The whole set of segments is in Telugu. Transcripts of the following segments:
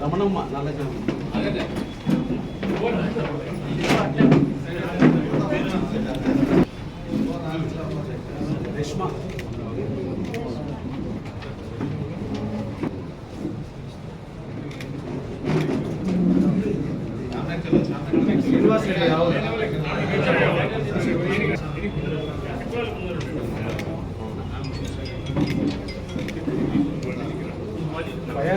రమణమ్మ రేష్మా శ్రీనివాస్ రెడ్డి రావు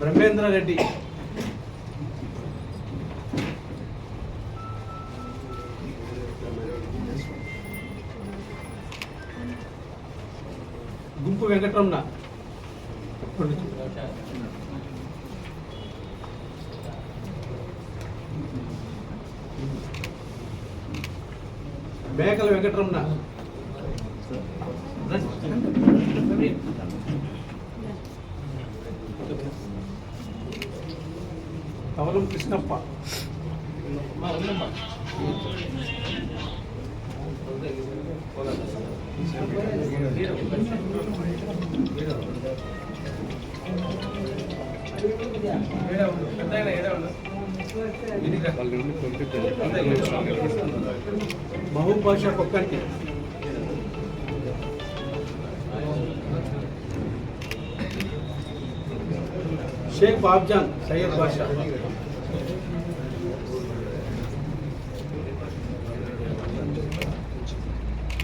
బ్రహ్మేంద్ర రెడ్డి గుంపు వెంకటరమణ మేకల వెంకటరమణ కవలం కృష్ణప్ప మహబూబ్ బాషా కొక్కంటి షేక్ బాబ్జాన్ సయ్యద్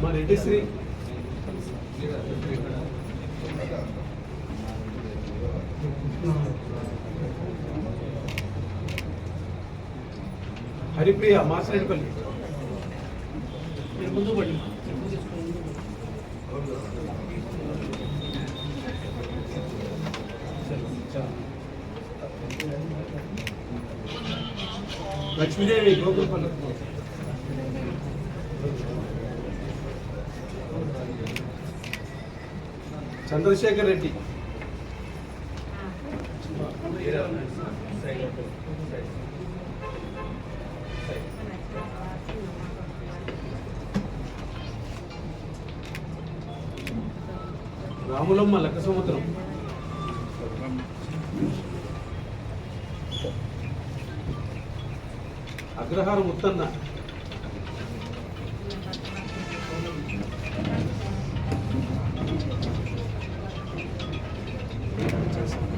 మా రెడ్డి శ్రీ హరిప్రియ మాసిరెడ్డిపల్లి ముందు పడి లక్ష్మీదేవి గోకులపల్లి. చంద్రశేఖర్ రెడ్డి. రాములమ్మ లక్క సముద్రం. అగ్రహారం ముత్తన్న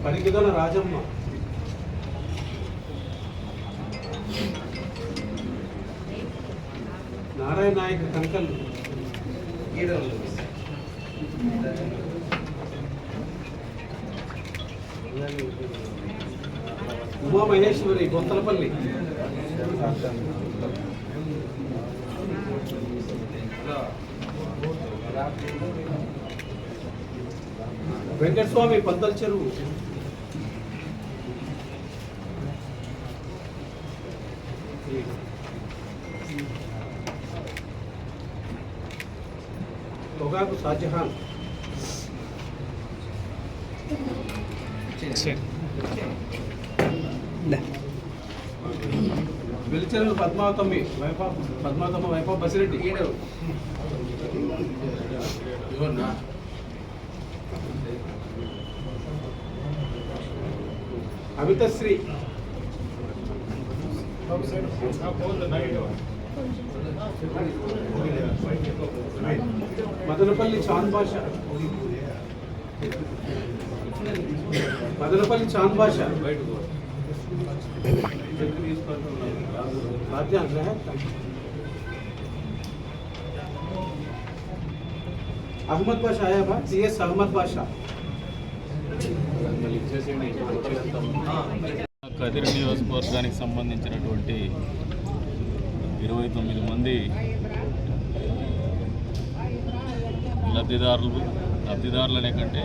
పరిగిదల రాజమ్మ. నారాయణ నాయక్ కంకల్ ఉమా మహేశ్వరి గొంతలపల్లి వెంకటస్వామి పంతల చెరువు. పొగాకు షాజహాన్. వెలిచెరువు పద్మావతమ్మి వైపా పద్మావతమ్మ వైపా బసిరెడ్డి. ఏడవ అమితశ్రీ మదనపల్లి చాంద్ భాష మదనపల్లి చాంద్ భాష రాజ్యాంగ అహ్మద్ బాషా ఆయా బా సిఎస్ అహ్మద్ బాషా కదిరి నియోజకవర్గానికి సంబంధించినటువంటి ఇరవై తొమ్మిది మంది లబ్ధిదారులు లబ్ధిదారులనే కంటే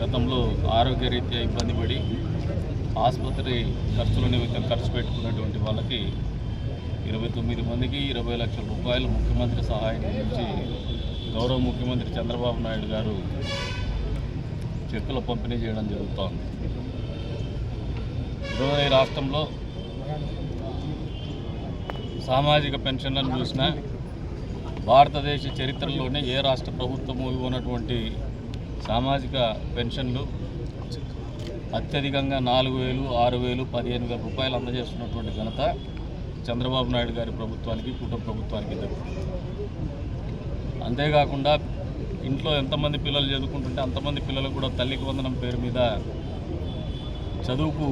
గతంలో ఆరోగ్యరీత్యా ఇబ్బంది పడి ఆసుపత్రి ఖర్చుల నిమిత్తం ఖర్చు పెట్టుకున్నటువంటి వాళ్ళకి ఇరవై తొమ్మిది మందికి ఇరవై లక్షల రూపాయలు ముఖ్యమంత్రి సహాయం నుంచి గౌరవ ముఖ్యమంత్రి చంద్రబాబు నాయుడు గారు చెక్కుల పంపిణీ చేయడం జరుగుతోంది. ఇరవై రాష్ట్రంలో సామాజిక పెన్షన్లను చూసినా భారతదేశ చరిత్రలోనే ఏ రాష్ట్ర ప్రభుత్వము ఇవ్వనటువంటి సామాజిక పెన్షన్లు అత్యధికంగా నాలుగు వేలు ఆరు వేలు పదిహేను వేల రూపాయలు అందజేస్తున్నటువంటి ఘనత చంద్రబాబు నాయుడు గారి ప్రభుత్వానికి కుటుంబ ప్రభుత్వానికి దక్కుతుంది అంతేకాకుండా ఇంట్లో ఎంతమంది పిల్లలు చదువుకుంటుంటే అంతమంది పిల్లలకు కూడా తల్లికి వందనం పేరు మీద చదువుకు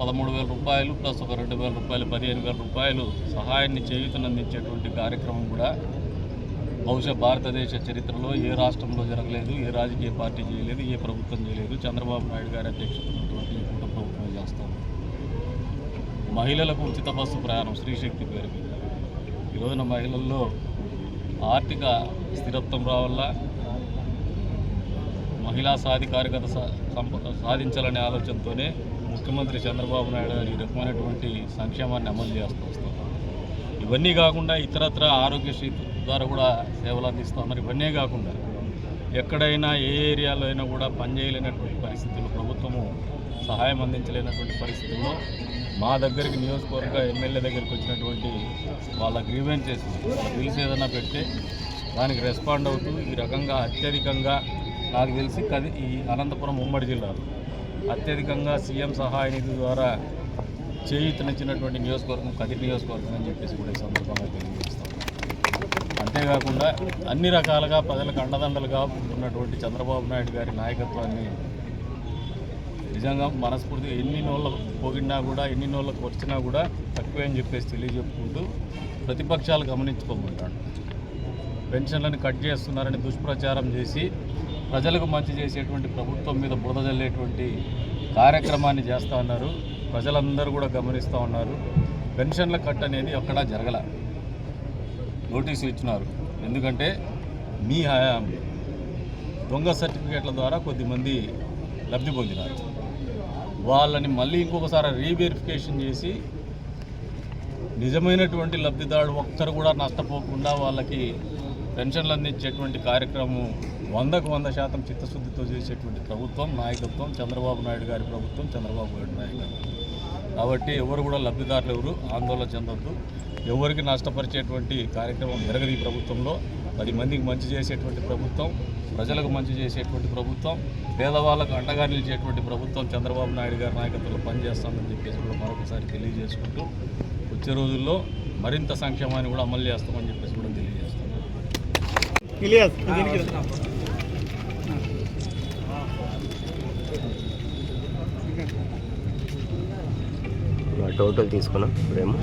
పదమూడు వేల రూపాయలు ప్లస్ ఒక రెండు వేల రూపాయలు పదిహేను వేల రూపాయలు సహాయాన్ని చేయూతనందించేటువంటి కార్యక్రమం కూడా బహుశా భారతదేశ చరిత్రలో ఏ రాష్ట్రంలో జరగలేదు ఏ రాజకీయ పార్టీ చేయలేదు ఏ ప్రభుత్వం చేయలేదు. చంద్రబాబు నాయుడు గారి అధ్యక్షతన ఉన్నటువంటి ప్రభుత్వం చేస్తాం. మహిళలకు ఉచిత బస్సు ప్రయాణం స్త్రీశక్తి పేరు మీద. ఈరోజున మహిళల్లో ఆర్థిక స్థిరత్వం రావాలా మహిళా సాధికారికత సంప- సాధించాలనే ఆలోచనతోనే ముఖ్యమంత్రి చంద్రబాబు నాయుడు గారు ఈ రకమైనటువంటి సంక్షేమాన్ని అమలు చేస్తూ వస్తారు ఇవన్నీ కాకుండా ఇతరత్ర ఆరోగ్యశ్రీ ద్వారా కూడా సేవలు అందిస్తూ ఉన్నారు. ఇవన్నీ కాకుండా ఎక్కడైనా ఏ ఏరియాలో అయినా కూడా పనిచేయలేనటువంటి పరిస్థితులు ప్రభుత్వము సహాయం అందించలేనటువంటి పరిస్థితుల్లో మా దగ్గరికి నియోజకవర్గ ఎమ్మెల్యే దగ్గరికి వచ్చినటువంటి వాళ్ళ గ్రీవెన్సెస్ బిల్స్ ఏదైనా పెడితే దానికి రెస్పాండ్ అవుతూ ఈ రకంగా అత్యధికంగా నాకు తెలిసి కది ఈ అనంతపురం ఉమ్మడి జిల్లాలో అత్యధికంగా సీఎం సహాయ నిధి ద్వారా చేయూతనిచ్చినటువంటి నియోజకవర్గం కదిరి నియోజకవర్గం అని చెప్పేసి కూడా ఈ సందర్భంగా తెలియజేస్తాం. అంతేకాకుండా అన్ని రకాలుగా ప్రజలకు అండదండలుగా ఉన్నటువంటి చంద్రబాబు నాయుడు గారి నాయకత్వాన్ని నిజంగా మనస్ఫూర్తిగా ఎన్ని నోళ్ళకు పోగినా కూడా ఎన్ని నోళ్ళకు వచ్చినా కూడా తక్కువే అని చెప్పేసి తెలియజెప్పుకుంటూ ప్రతిపక్షాలు గమనించుకోమంటాడు పెన్షన్లను కట్ చేస్తున్నారని దుష్ప్రచారం చేసి ప్రజలకు మంచి చేసేటువంటి ప్రభుత్వం మీద బురద జల్లేటువంటి కార్యక్రమాన్ని చేస్తూ ఉన్నారు. ప్రజలందరూ కూడా గమనిస్తూ ఉన్నారు. పెన్షన్ల కట్ అనేది ఎక్కడా జరగల. నోటీసు ఇచ్చినారు. ఎందుకంటే మీ హయాం దొంగ సర్టిఫికేట్ల ద్వారా కొద్దిమంది లబ్ధి పొందినారు. వాళ్ళని మళ్ళీ ఇంకొకసారి రీవెరిఫికేషన్ చేసి నిజమైనటువంటి లబ్ధిదారుడు ఒక్కరు కూడా నష్టపోకుండా వాళ్ళకి పెన్షన్లు అందించేటువంటి కార్యక్రమం వందకు వంద శాతం చిత్తశుద్ధితో చేసేటువంటి ప్రభుత్వం నాయకత్వం చంద్రబాబు నాయుడు గారి ప్రభుత్వం చంద్రబాబు నాయుడు నాయకత్వం కాబట్టి ఎవరు కూడా లబ్ధిదారులు ఎవరు ఆందోళన చెందొద్దు. ఎవరికి నష్టపరిచేటువంటి కార్యక్రమం జరగదు ఈ ప్రభుత్వంలో. పది మందికి మంచి చేసేటువంటి ప్రభుత్వం ప్రజలకు మంచి చేసేటువంటి ప్రభుత్వం పేదవాళ్ళకు అండగా నిలిచేటువంటి ప్రభుత్వం చంద్రబాబు నాయుడు గారి నాయకత్వంలో పనిచేస్తామని చెప్పేసి కూడా మరొకసారి తెలియజేసుకుంటూ వచ్చే రోజుల్లో మరింత సంక్షేమాన్ని కూడా అమలు చేస్తామని చెప్పేసి కూడా తెలియజేస్తాం. టోటల్ తీసుకున్నాం ఇప్పుడేమో.